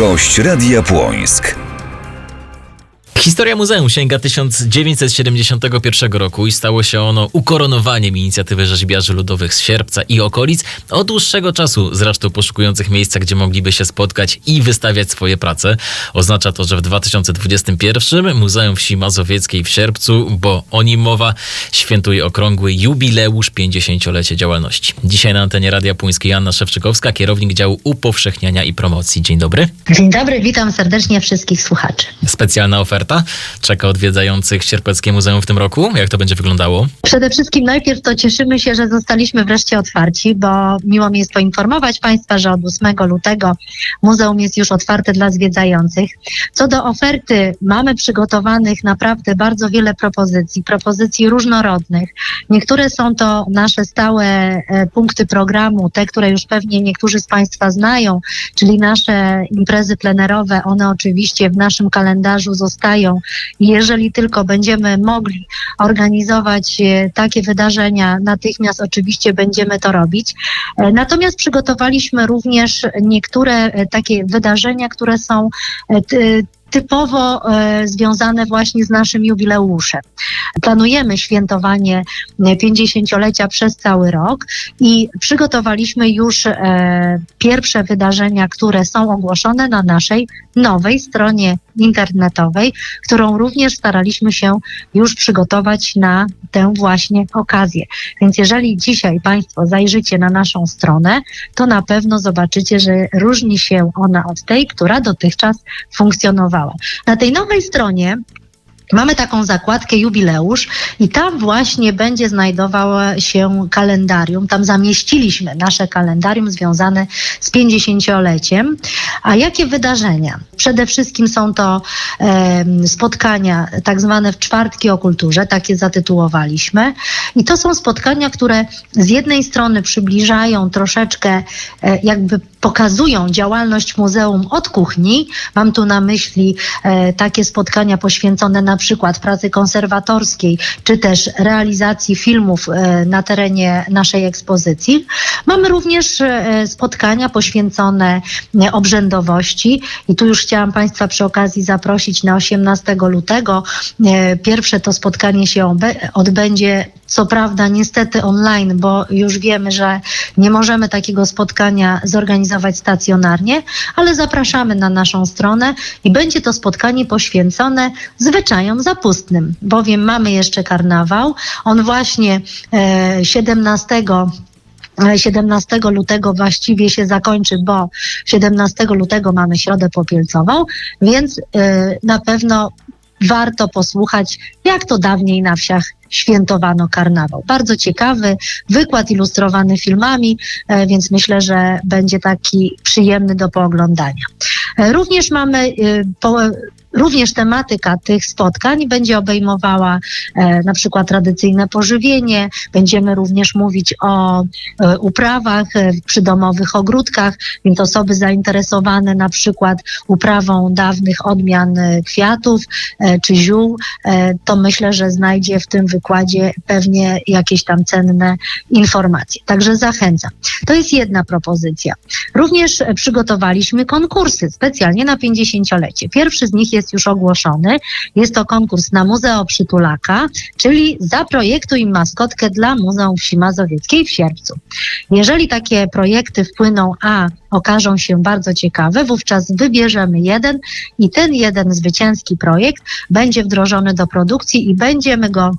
Gość Radia Płońsk. Historia muzeum sięga 1971 roku i stało się ono ukoronowaniem inicjatywy rzeźbiarzy ludowych z sierpca i okolic, od dłuższego czasu zresztą poszukujących miejsca, gdzie mogliby się spotkać i wystawiać swoje prace. Oznacza to, że w 2021 Muzeum Wsi Mazowieckiej w sierpcu, bo o nim mowa, świętuje okrągły jubileusz 50-lecie działalności. Dzisiaj na antenie Radia Puńskiej Anna Szewczykowska, kierownik działu upowszechniania i promocji. Dzień dobry. Dzień dobry, witam serdecznie wszystkich słuchaczy. Specjalna oferta czeka odwiedzających Sierpeckie Muzeum w tym roku. Jak to będzie wyglądało? Przede wszystkim najpierw to cieszymy się, że zostaliśmy wreszcie otwarci, bo miło mi jest poinformować Państwa, że od 8 lutego muzeum jest już otwarte dla zwiedzających. Co do oferty, mamy przygotowanych naprawdę bardzo wiele propozycji, propozycji różnorodnych. Niektóre są to nasze stałe e, punkty programu, te, które już pewnie niektórzy z Państwa znają, czyli nasze imprezy plenerowe. One oczywiście w naszym kalendarzu zostają i jeżeli tylko będziemy mogli organizować e, takie wydarzenia, natychmiast oczywiście będziemy to robić. E, natomiast przygotowaliśmy również niektóre e, takie wydarzenia, które są typowo związane właśnie z naszym jubileuszem. Planujemy świętowanie 50-lecia przez cały rok i przygotowaliśmy już pierwsze wydarzenia, które są ogłoszone na naszej nowej stronie internetowej, którą również staraliśmy się już przygotować na tę właśnie okazję. Więc jeżeli dzisiaj Państwo zajrzycie na naszą stronę, to na pewno zobaczycie, że różni się ona od tej, która dotychczas funkcjonowała. Na tej nowej stronie Mamy taką zakładkę jubileusz i tam właśnie będzie znajdowało się kalendarium. Tam zamieściliśmy nasze kalendarium związane z 50-leciem. A jakie wydarzenia? Przede wszystkim są to e, spotkania tak zwane w czwartki o kulturze, takie zatytułowaliśmy. I to są spotkania, które z jednej strony przybliżają troszeczkę, e, jakby pokazują działalność muzeum od kuchni. Mam tu na myśli e, takie spotkania poświęcone na przykład pracy konserwatorskiej, czy też realizacji filmów e, na terenie naszej ekspozycji. Mamy również e, spotkania poświęcone e, obrzędowości i tu już chciałam Państwa przy okazji zaprosić na 18 lutego. Pierwsze to spotkanie się odbędzie co prawda niestety online, bo już wiemy, że nie możemy takiego spotkania zorganizować stacjonarnie, ale zapraszamy na naszą stronę i będzie to spotkanie poświęcone zwyczajom zapustnym, bowiem mamy jeszcze karnawał. On właśnie 17 17 lutego właściwie się zakończy, bo 17 lutego mamy Środę Popielcową, więc y, na pewno warto posłuchać, jak to dawniej na wsiach świętowano karnawał. Bardzo ciekawy, wykład ilustrowany filmami, e, więc myślę, że będzie taki przyjemny do pooglądania. E, również mamy e, Również tematyka tych spotkań będzie obejmowała e, na przykład tradycyjne pożywienie. Będziemy również mówić o e, uprawach e, przydomowych ogródkach, więc osoby zainteresowane na przykład uprawą dawnych odmian e, kwiatów e, czy ziół, e, to myślę, że znajdzie w tym wykładzie pewnie jakieś tam cenne informacje. Także zachęcam. To jest jedna propozycja. Również przygotowaliśmy konkursy specjalnie na 50-lecie. Pierwszy z nich jest jest już ogłoszony. Jest to konkurs na Muzeum Przytulaka, czyli zaprojektuj maskotkę dla Muzeum Wsi Mazowieckiej w sierpcu. Jeżeli takie projekty wpłyną, a okażą się bardzo ciekawe, wówczas wybierzemy jeden i ten jeden zwycięski projekt będzie wdrożony do produkcji i będziemy go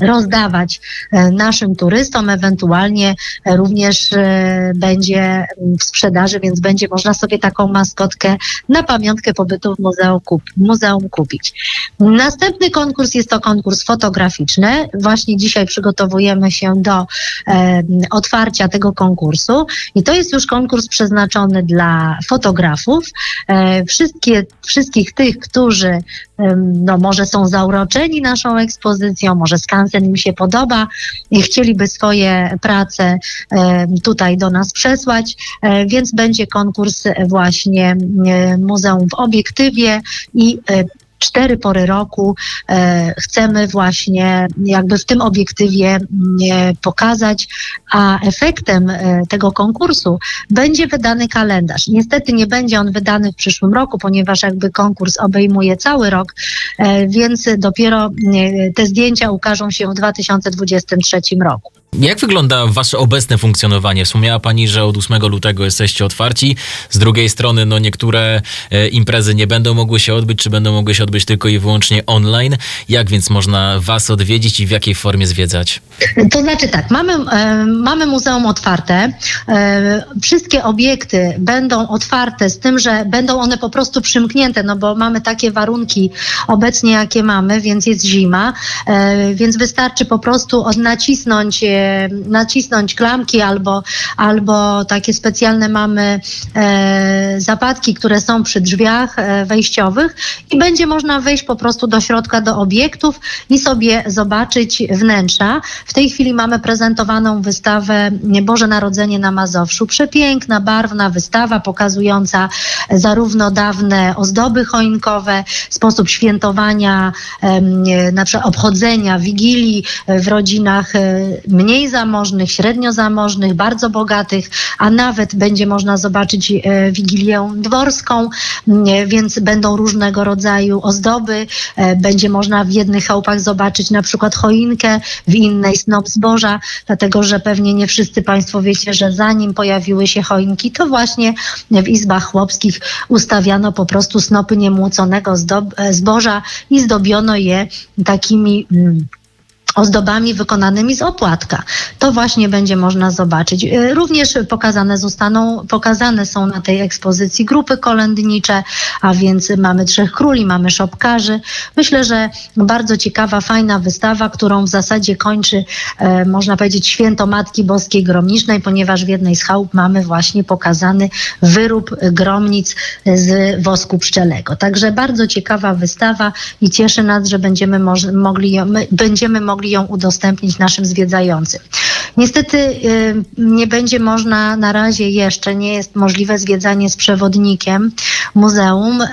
rozdawać e, naszym turystom, ewentualnie również e, będzie w sprzedaży, więc będzie można sobie taką maskotkę na pamiątkę pobytu w muzeum, kup, muzeum kupić. Następny konkurs jest to konkurs fotograficzny. Właśnie dzisiaj przygotowujemy się do e, otwarcia tego konkursu i to jest już konkurs przeznaczony dla fotografów. E, wszystkie, wszystkich tych, którzy no może są zauroczeni naszą ekspozycją, może skansen im się podoba i chcieliby swoje prace tutaj do nas przesłać, e, więc będzie konkurs właśnie e, Muzeum w Obiektywie i e, cztery pory roku e, chcemy właśnie jakby w tym obiektywie mm, e, pokazać, a efektem e, tego konkursu będzie wydany kalendarz. Niestety nie będzie on wydany w przyszłym roku, ponieważ jakby konkurs obejmuje cały rok, więc dopiero e, te zdjęcia ukażą się w 2023 roku. Jak wygląda wasze obecne funkcjonowanie? Wspomniała pani, że od 8 lutego jesteście otwarci. Z drugiej strony, no niektóre e, imprezy nie będą mogły się odbyć, czy będą mogły się odbyć tylko i wyłącznie online. Jak więc można was odwiedzić i w jakiej formie zwiedzać? To znaczy tak, mamy, e, mamy muzeum otwarte. E, wszystkie obiekty będą otwarte z tym, że będą one po prostu przymknięte, no bo mamy takie warunki obecnie, jakie mamy, więc jest zima, więc wystarczy po prostu nacisnąć, nacisnąć klamki albo, albo takie specjalne mamy e, zapadki, które są przy drzwiach e, wejściowych i będzie można wejść po prostu do środka, do obiektów i sobie zobaczyć wnętrza. W tej chwili mamy prezentowaną wystawę Boże Narodzenie na Mazowszu. Przepiękna, barwna wystawa pokazująca zarówno dawne ozdoby choinkowe, sposób świętowania, na przykład obchodzenia Wigilii w rodzinach e, mniej zamożnych, średnio zamożnych, bardzo bogatych, a nawet będzie można zobaczyć e, Wigilię dworską, więc będą różnego rodzaju ozdoby. E, Będzie można w jednych chałupach zobaczyć na przykład choinkę, w innej snop zboża, dlatego że pewnie nie wszyscy Państwo wiecie, że zanim pojawiły się choinki, to właśnie w izbach chłopskich ustawiano po prostu snopy niemłóconego e, zboża i zdobiono je takimi. Ozdobami wykonanymi z opłatka. To właśnie będzie można zobaczyć. E, Również pokazane zostaną, pokazane są na tej ekspozycji grupy kolędnicze, a więc mamy Trzech Króli, mamy Szopkarzy. Myślę, że bardzo ciekawa, fajna wystawa, którą w zasadzie kończy, e, można powiedzieć, święto Matki Boskiej Gromnicznej, ponieważ w jednej z chałup mamy właśnie pokazany wyrób gromnic z wosku pszczelego. Także bardzo ciekawa wystawa i cieszy nas, że będziemy, mogli, będziemy mogli ją udostępnić naszym zwiedzającym. Niestety y, nie będzie można na razie jeszcze, nie jest możliwe zwiedzanie z przewodnikiem muzeum y,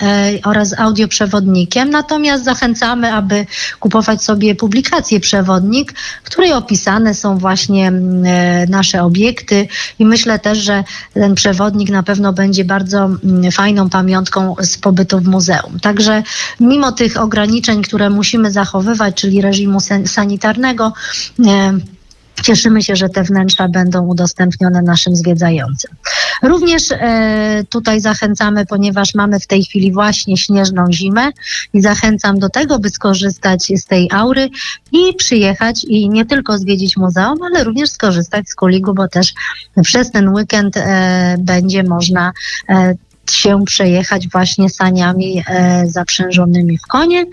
oraz audioprzewodnikiem, natomiast zachęcamy, aby kupować sobie publikację przewodnik, w której opisane są właśnie y, nasze obiekty i myślę też, że ten przewodnik na pewno będzie bardzo mm, fajną pamiątką z pobytu w muzeum. Także mimo tych ograniczeń, które musimy zachowywać, czyli reżimu san- sanitarnego, Cieszymy się, że te wnętrza będą udostępnione naszym zwiedzającym. Również e, tutaj zachęcamy, ponieważ mamy w tej chwili właśnie śnieżną zimę i zachęcam do tego, by skorzystać z tej aury i przyjechać i nie tylko zwiedzić muzeum, ale również skorzystać z kuligu, bo też przez ten weekend e, będzie można e, się przejechać właśnie saniami e, zaprzężonymi w konie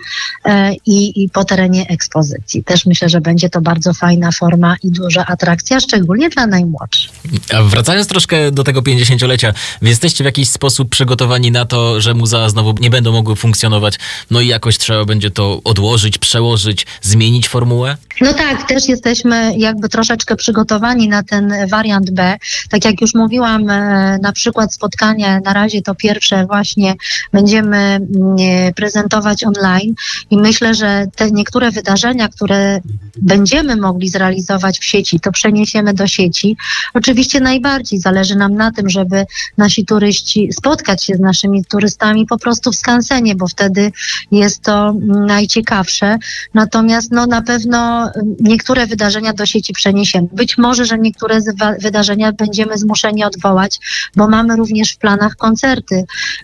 e, i, i po terenie ekspozycji. Też myślę, że będzie to bardzo fajna forma i duża atrakcja, szczególnie dla najmłodszych. A wracając troszkę do tego 50-lecia, wy jesteście w jakiś sposób przygotowani na to, że muzea znowu nie będą mogły funkcjonować, no i jakoś trzeba będzie to odłożyć, przełożyć, zmienić formułę? No tak, też jesteśmy jakby troszeczkę przygotowani na ten wariant B. Tak jak już mówiłam, e, na przykład spotkanie, na razie to pierwsze właśnie będziemy mm, e, prezentować online i myślę, że te niektóre wydarzenia, które będziemy mogli zrealizować w sieci, to przeniesiemy do sieci. Oczywiście najbardziej zależy nam na tym, żeby nasi turyści spotkać się z naszymi turystami po prostu w skansenie, bo wtedy jest to mm, najciekawsze. Natomiast no, na pewno y, niektóre wydarzenia do sieci przeniesiemy. Być może, że niektóre wydarzenia będziemy zmuszeni odwołać, bo mamy również w planach koncerty,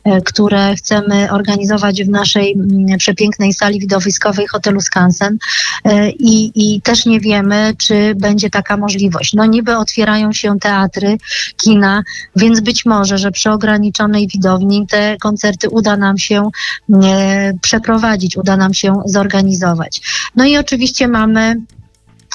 e, które chcemy organizować w naszej mm, przepięknej sali widowiskowej hotelu Skansen E, i, i też nie wiemy, czy będzie taka możliwość. No niby otwierają się teatry, kina, więc być może, że przy ograniczonej widowni te koncerty uda nam się e, przeprowadzić, uda nam się zorganizować. No i oczywiście mamy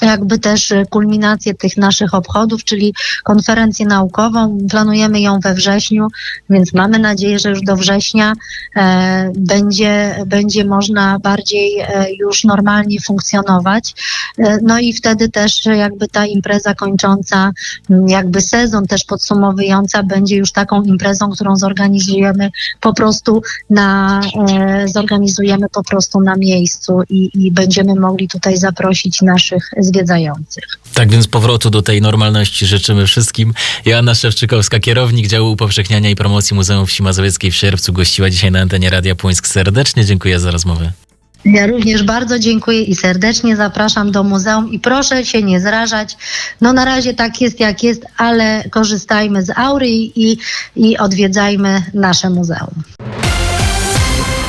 jakby też y, kulminację tych naszych obchodów, czyli konferencję naukową. Planujemy ją we wrześniu, więc mamy nadzieję, że już do września e, będzie, będzie można bardziej e, już normalnie funkcjonować. E, no i wtedy też jakby ta impreza kończąca, jakby sezon też podsumowująca będzie już taką imprezą, którą zorganizujemy po prostu na, e, zorganizujemy po prostu na miejscu i, i będziemy mogli tutaj zaprosić naszych zwiedzających. Tak więc powrotu do tej normalności życzymy wszystkim. Joanna Szewczykowska, kierownik działu upowszechniania i promocji Muzeum Wsi Mazowieckiej w Sierpcu, gościła dzisiaj na antenie Radia Płońsk. Serdecznie dziękuję za rozmowę. Ja również bardzo dziękuję i serdecznie zapraszam do muzeum i proszę się nie zrażać. No na razie tak jest jak jest, ale korzystajmy z aury i, i odwiedzajmy nasze muzeum.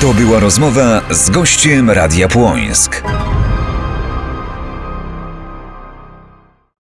To była rozmowa z gościem Radia Płońsk.